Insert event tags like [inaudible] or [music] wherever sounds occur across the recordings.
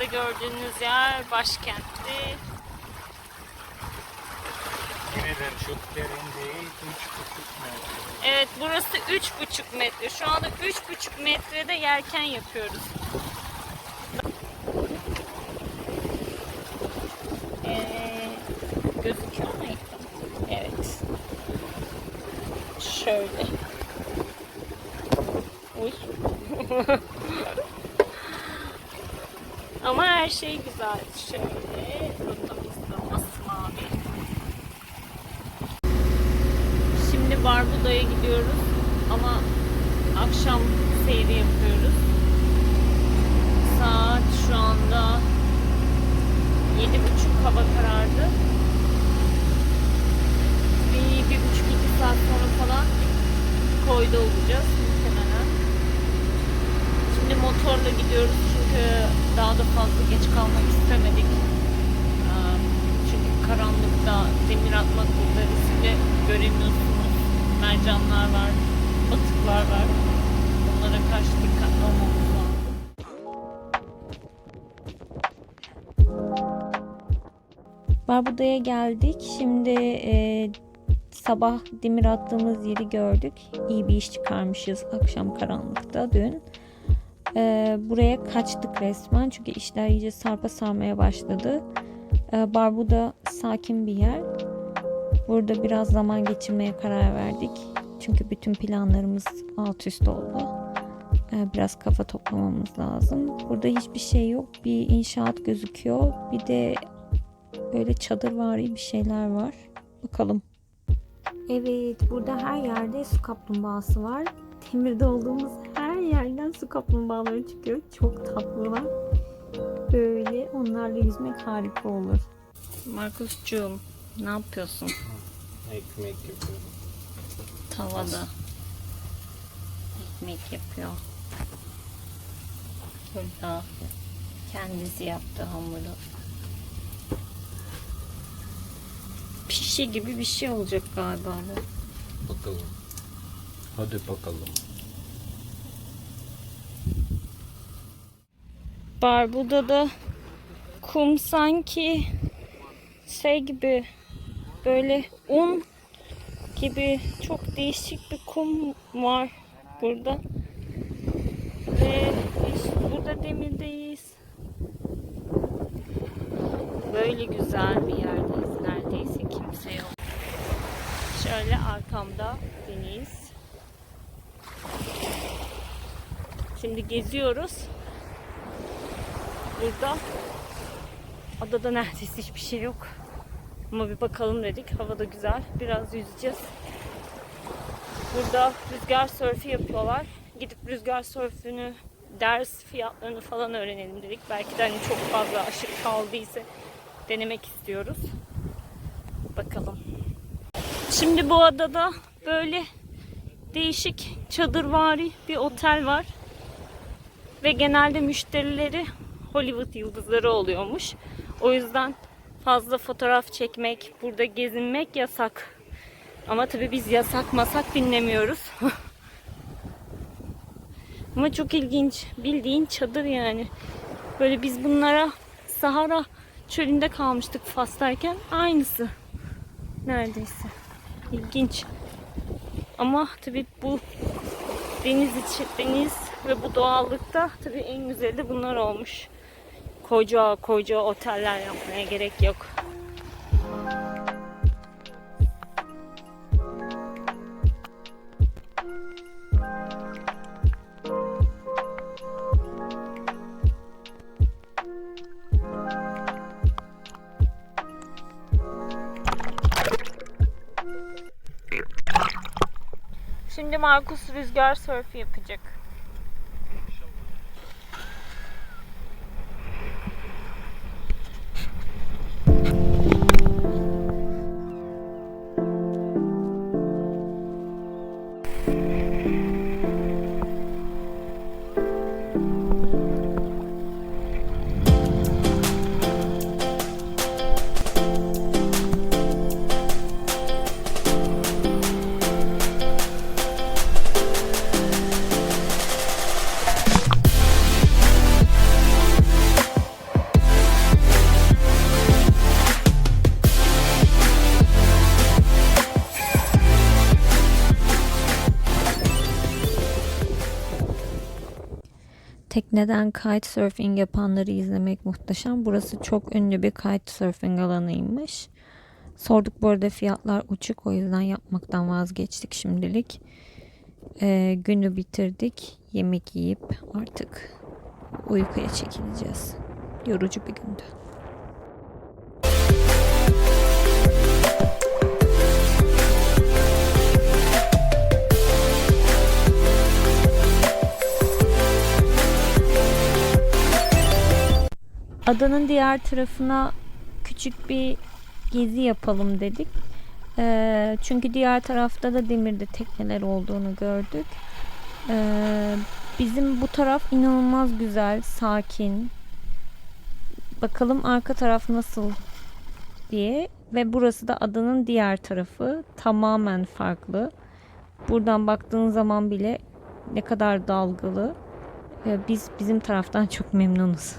Arkada gördüğünüz yer başkentti. Evet burası 3,5 metre. Şu anda 3,5 metrede yelken yapıyoruz. Ee, gözüküyor mu? Evet. Şöyle. Uy. [laughs] Ama her şey güzel. Şöyle. Rotamız da masmavi. Şimdi Barbuda'ya gidiyoruz ama akşam seyri yapıyoruz. Saat şu anda yedi buçuk hava karardı. Bir, bir buçuk iki saat sonra falan koyda olacağız muhtemelen. Şimdi motorla gidiyoruz daha da fazla geç kalmak istemedik. Ee, Çünkü karanlıkta demir atmak burada riskli göremiyorsunuz. Mercanlar var, batıklar var. Onlara karşı dikkatli olmamız lazım. Barbuda'ya geldik. Şimdi e, sabah demir attığımız yeri gördük. İyi bir iş çıkarmışız akşam karanlıkta dün. E, buraya kaçtık resmen çünkü işler iyice sarpa sarmaya başladı. E, Barbuda sakin bir yer. Burada biraz zaman geçirmeye karar verdik. Çünkü bütün planlarımız alt üst oldu. E, biraz kafa toplamamız lazım. Burada hiçbir şey yok. Bir inşaat gözüküyor. Bir de böyle çadırvari bir şeyler var. Bakalım. Evet, burada her yerde su kaplumbağası var. Demirde olduğumuz yerden su kaplumbağaları çıkıyor. Çok tatlılar. Böyle onlarla yüzmek harika olur. Markuscuğum, ne yapıyorsun Ekmek yapıyorum. tavada? Ekmek yapıyor. Burada kendisi yaptı hamuru. Pişi gibi bir şey olacak galiba bu. Bakalım. Hadi bakalım. Barbuda'da kum sanki şey gibi böyle un gibi çok değişik bir kum var burada. Ve biz burada demirdeyiz. Böyle güzel bir yerdeyiz. Neredeyse kimse yok. Şöyle arkamda deniz. Şimdi geziyoruz. Burada adada neredeyse hiçbir şey yok. Ama bir bakalım dedik. Hava da güzel. Biraz yüzeceğiz. Burada rüzgar sörfü yapıyorlar. Gidip rüzgar sörfünü ders fiyatlarını falan öğrenelim dedik. Belki de hani çok fazla aşırı kaldıysa denemek istiyoruz. Bakalım. Şimdi bu adada böyle değişik çadırvari bir otel var. Ve genelde müşterileri Hollywood yıldızları oluyormuş. O yüzden fazla fotoğraf çekmek, burada gezinmek yasak. Ama tabii biz yasak masak dinlemiyoruz. [laughs] Ama çok ilginç. Bildiğin çadır yani. Böyle biz bunlara Sahara çölünde kalmıştık Fas'tayken. Aynısı. Neredeyse. İlginç. Ama tabii bu deniz içi deniz ve bu doğallıkta tabii en güzeli bunlar olmuş. Koca koca oteller yapmaya gerek yok. Şimdi Markus rüzgar sörfü yapacak. Tekneden kitesurfing yapanları izlemek muhteşem. Burası çok ünlü bir kitesurfing alanıymış. Sorduk bu arada fiyatlar uçuk o yüzden yapmaktan vazgeçtik şimdilik. Ee, günü bitirdik. Yemek yiyip artık uykuya çekileceğiz. Yorucu bir gündü. Adanın diğer tarafına küçük bir gezi yapalım dedik. Ee, çünkü diğer tarafta da demirde tekneler olduğunu gördük. Ee, bizim bu taraf inanılmaz güzel, sakin. Bakalım arka taraf nasıl diye ve burası da adanın diğer tarafı tamamen farklı. Buradan baktığın zaman bile ne kadar dalgalı. Ee, biz bizim taraftan çok memnunuz.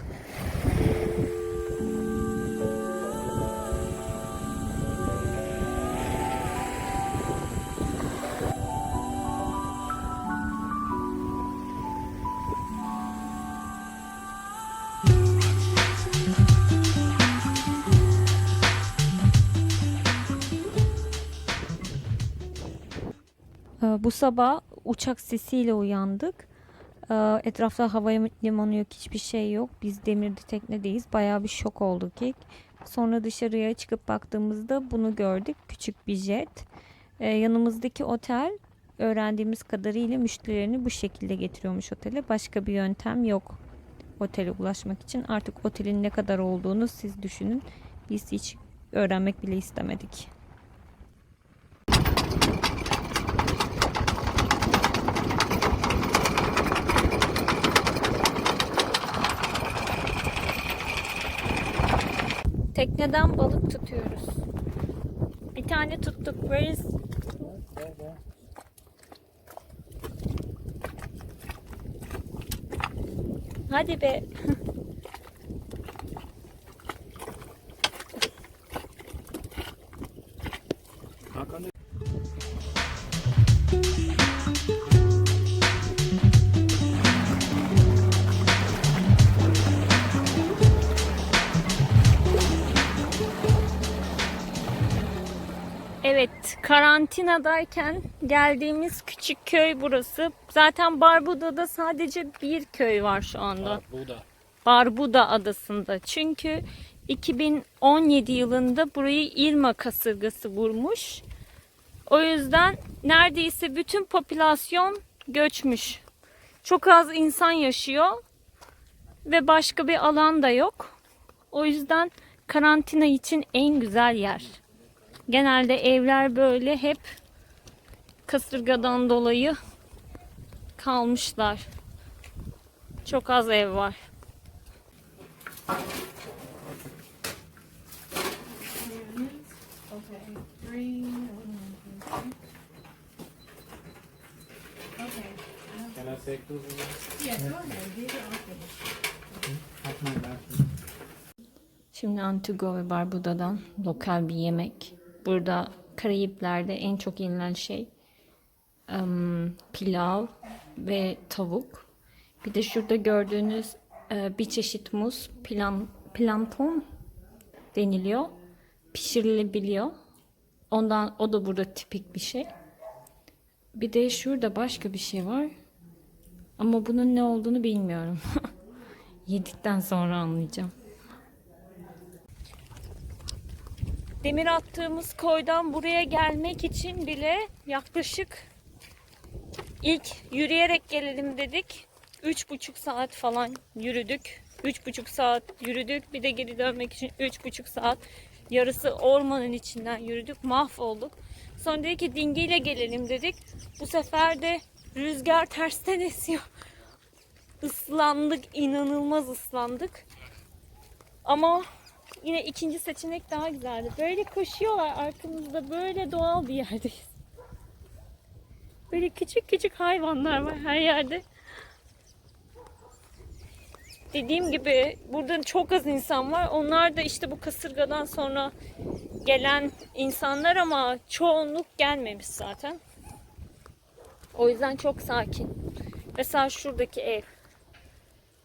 Bu sabah uçak sesiyle uyandık. Ee, Etrafta hava limanı yok, hiçbir şey yok. Biz demirli teknedeyiz. Bayağı bir şok olduk ilk. Sonra dışarıya çıkıp baktığımızda bunu gördük. Küçük bir jet. Ee, Yanımızdaki otel öğrendiğimiz kadarıyla müşterilerini bu şekilde getiriyormuş otele. Başka bir yöntem yok otele ulaşmak için. Artık otelin ne kadar olduğunu siz düşünün. Biz hiç öğrenmek bile istemedik. Tekneden balık tutuyoruz. Bir tane tuttuk. Where is... Hadi be. Evet, karantinadayken geldiğimiz küçük köy burası. Zaten Barbuda'da sadece bir köy var şu anda. Buda. Barbuda adasında. Çünkü 2017 yılında burayı Irma kasırgası vurmuş. O yüzden neredeyse bütün popülasyon göçmüş. Çok az insan yaşıyor ve başka bir alan da yok. O yüzden karantina için en güzel yer. Genelde evler böyle hep kasırgadan dolayı kalmışlar. Çok az ev var. Şimdi Antigua ve Barbuda'dan lokal bir yemek. Burada Karayipler'de en çok yenilen şey em, pilav ve tavuk. Bir de şurada gördüğünüz e, bir çeşit muz, plan, planton deniliyor. Pişirilebiliyor. Ondan o da burada tipik bir şey. Bir de şurada başka bir şey var. Ama bunun ne olduğunu bilmiyorum. [laughs] Yedikten sonra anlayacağım. Demir attığımız koydan buraya gelmek için bile yaklaşık ilk yürüyerek gelelim dedik. Üç buçuk saat falan yürüdük. Üç buçuk saat yürüdük. Bir de geri dönmek için üç buçuk saat. Yarısı ormanın içinden yürüdük. Mahvolduk. Sonra dedik ki dingiyle gelelim dedik. Bu sefer de rüzgar tersten [laughs] esiyor. Islandık. inanılmaz ıslandık. Ama yine ikinci seçenek daha güzeldi. Böyle koşuyorlar arkamızda. Böyle doğal bir yerdeyiz. Böyle küçük küçük hayvanlar var her yerde. Dediğim gibi burada çok az insan var. Onlar da işte bu kasırgadan sonra gelen insanlar ama çoğunluk gelmemiş zaten. O yüzden çok sakin. Mesela şuradaki ev.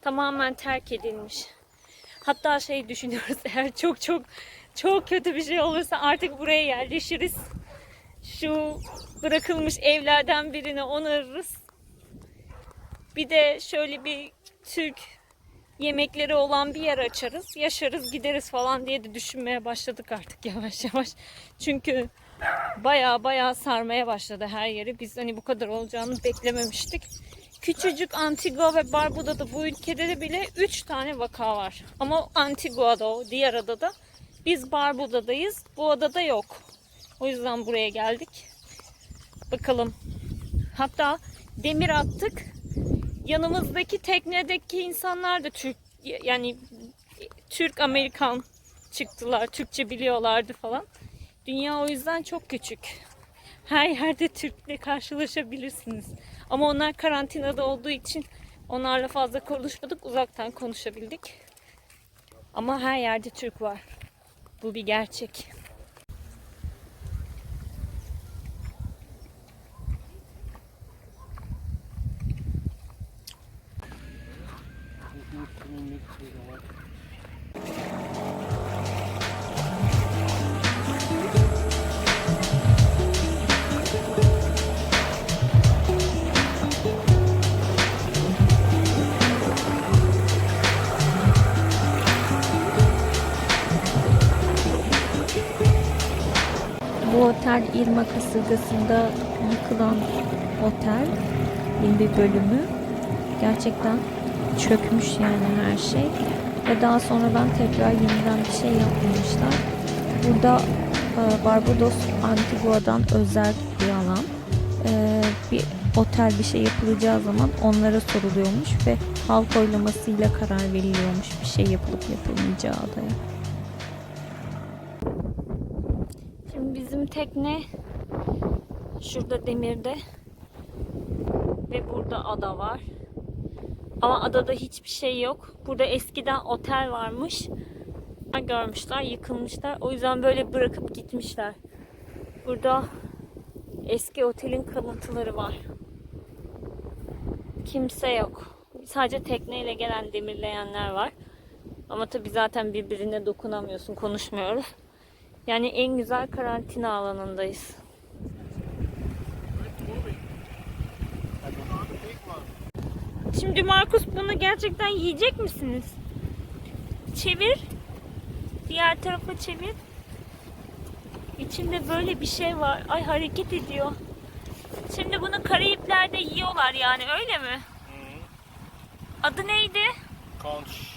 tamamen terk edilmiş. Hatta şey düşünüyoruz [laughs] eğer çok çok çok kötü bir şey olursa artık buraya yerleşiriz. Şu bırakılmış evlerden birine onarırız. Bir de şöyle bir Türk yemekleri olan bir yer açarız. Yaşarız gideriz falan diye de düşünmeye başladık artık yavaş yavaş. Çünkü baya baya sarmaya başladı her yeri. Biz hani bu kadar olacağını beklememiştik. Küçücük Antigua ve Barbuda'da bu ülkede de bile 3 tane vaka var. Ama Antigua'da o, diğer adada. Biz Barbuda'dayız. Bu adada yok. O yüzden buraya geldik. Bakalım. Hatta demir attık. Yanımızdaki teknedeki insanlar da Türk yani Türk Amerikan çıktılar. Türkçe biliyorlardı falan. Dünya o yüzden çok küçük. Her yerde Türk'le karşılaşabilirsiniz. Ama onlar karantinada olduğu için onlarla fazla konuşmadık. Uzaktan konuşabildik. Ama her yerde Türk var. Bu bir gerçek. Otel İrmak kasırgasında yıkılan otel. Bir bölümü. Gerçekten çökmüş yani her şey. Ve daha sonradan tekrar yeniden bir şey yapmamışlar. Burada e, Barbados Antigua'dan özel bir alan. E, bir otel bir şey yapılacağı zaman onlara soruluyormuş ve halk oylamasıyla karar veriliyormuş bir şey yapılıp yapılmayacağı adaya. Şimdi tekne şurada demirde ve burada ada var. Ama adada hiçbir şey yok. Burada eskiden otel varmış. Görmüşler, yıkılmışlar. O yüzden böyle bırakıp gitmişler. Burada eski otelin kalıntıları var. Kimse yok. Sadece tekneyle gelen demirleyenler var. Ama tabii zaten birbirine dokunamıyorsun, konuşmuyoruz. Yani en güzel karantina alanındayız. Şimdi Markus bunu gerçekten yiyecek misiniz? Çevir. Diğer tarafa çevir. İçinde böyle bir şey var. Ay hareket ediyor. Şimdi bunu Karayipler'de yiyorlar yani öyle mi? Adı neydi? Conch.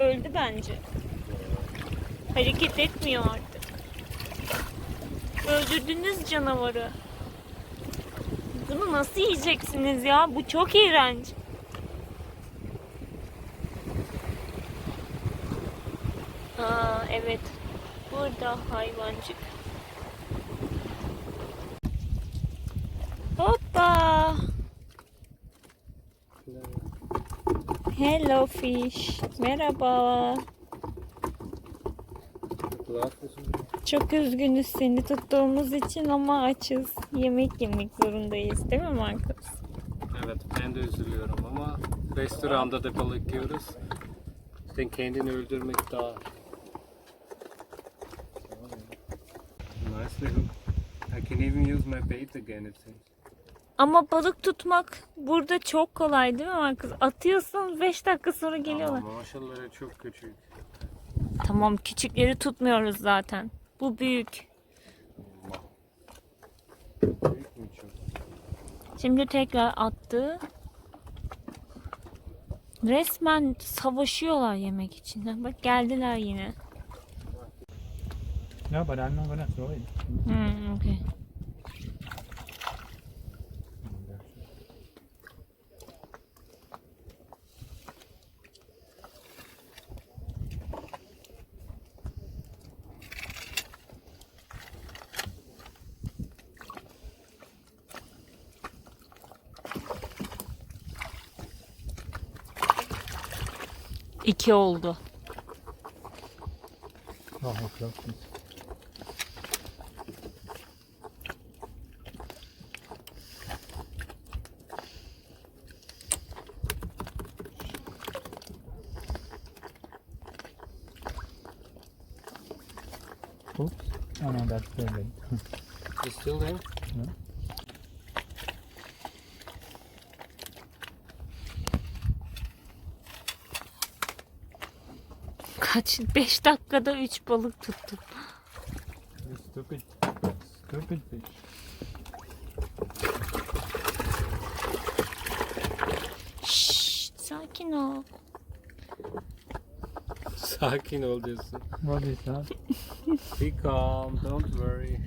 Öldü bence. Hareket etmiyor artık. Öldürdünüz canavarı. Bunu nasıl yiyeceksiniz ya? Bu çok iğrenç. Aa evet. Burada hayvancık. Hoppa. Hello fish. Merhaba. Çok üzgünüz seni tuttuğumuz için ama açız. Yemek yemek zorundayız değil mi Marcos? Evet ben de üzülüyorum ama restoranda da balık yiyoruz. Sen kendini öldürmek daha... Nice little. I can even use my bait again it seems. Ama balık tutmak burada çok kolay değil mi Marcos? Atıyorsun 5 dakika sonra geliyorlar. Ama maşallah çok küçük. Tamam küçükleri tutmuyoruz zaten. Bu büyük. Şimdi tekrar attı. Resmen savaşıyorlar yemek için. Bak geldiler yine. No, but I'm not gonna throw it. Hmm, okay. İki oldu. Aha, yaptım. Oops. Oh no, that's perfect. It's still there? Kaç? 5 dakikada 3 balık tuttum. Stupid, stupid fish. Şşş, sakin ol. Sakin ol diyorsun. What is that? Be calm, don't worry.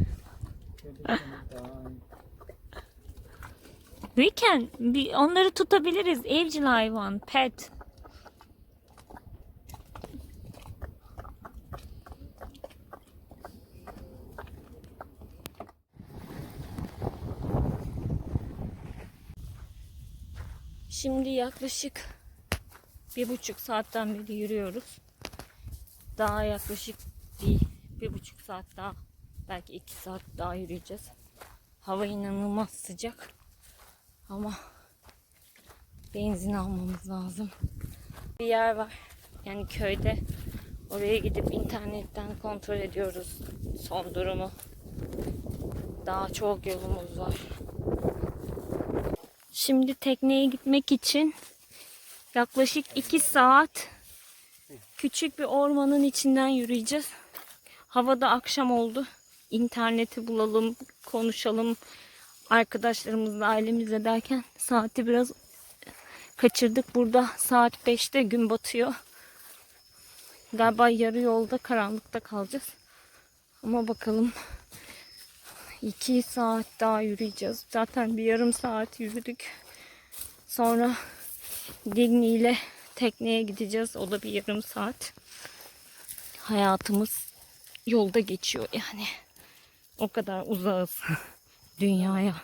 We can. bir- Onları tutabiliriz. Evcil hayvan. Pet. Şimdi yaklaşık bir buçuk saatten beri yürüyoruz. Daha yaklaşık bir, bir buçuk saat daha belki iki saat daha yürüyeceğiz. Hava inanılmaz sıcak. Ama benzin almamız lazım. Bir yer var. Yani köyde. Oraya gidip internetten kontrol ediyoruz son durumu. Daha çok yolumuz var. Şimdi tekneye gitmek için yaklaşık 2 saat küçük bir ormanın içinden yürüyeceğiz. Havada akşam oldu. İnterneti bulalım, konuşalım, arkadaşlarımızla, ailemizle derken saati biraz kaçırdık. Burada saat 5'te gün batıyor. Galiba yarı yolda karanlıkta kalacağız. Ama bakalım 2 saat daha yürüyeceğiz. Zaten bir yarım saat yürüdük. Sonra Digni ile tekneye gideceğiz. O da bir yarım saat. Hayatımız yolda geçiyor yani. O kadar uzağız [laughs] dünyaya.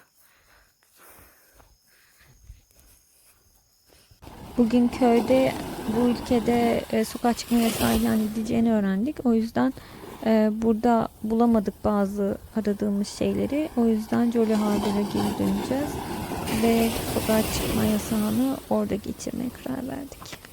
Bugün köyde bu ülkede e, sokağa çıkma yasağı ilan edileceğini öğrendik. O yüzden e, burada bulamadık bazı aradığımız şeyleri. O yüzden Jolly Harbour'a geri döneceğiz. Ve sokağa çıkma yasağını orada geçirmeye karar verdik.